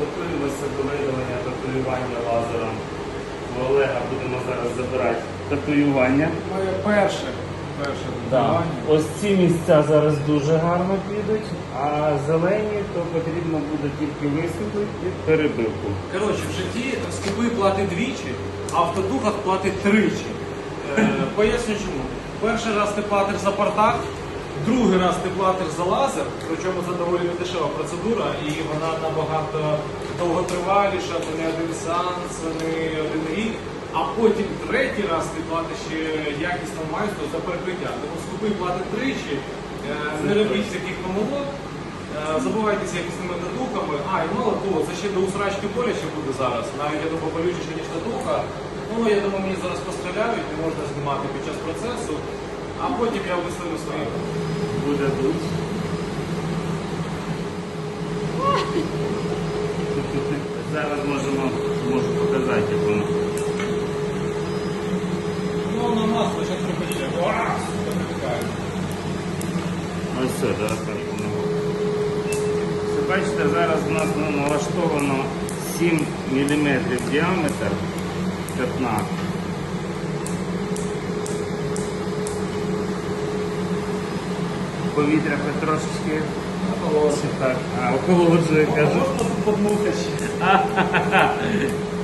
Готуємося до видалення татуювання лазером. У Олега будемо зараз забирати татуювання. Моє перше, перше Да. татуювання. Ось ці місця зараз дуже гарно підуть, а зелені то потрібно буде тільки висвітлити під перебивку. Коротше, в житті скупи платить двічі, а в татухах платить тричі. Е, поясню чому. Перший раз ти платиш за партак, другий раз ти платиш за лазер, причому це доволі недешева процедура, і вона набагато довготриваліша, то не один сеанс, не один рік. А потім третій раз ти платиш ще майстру за перекриття. Тому скупи платить тричі, Е, не робіть таких помилок. Е, Забувайтеся якісними татухами. А, і мало того, це ще до усрачки боляче буде зараз. Навіть я думаю, болючіше, ніж татуха. Ну, я думаю, мені зараз постріляють, не можна знімати під час процесу, а потім я виставлю свої. Буде дуть. Зараз можемо можу показати, як воно. Ну, на масло зараз. Припікає. Ось все, зараз так воно. Бачите, зараз у нас ну, налаштовано 7 мм діаметр пятна. Повітря хоч трошечки так, а охолоджує, кажуть. Подмухати.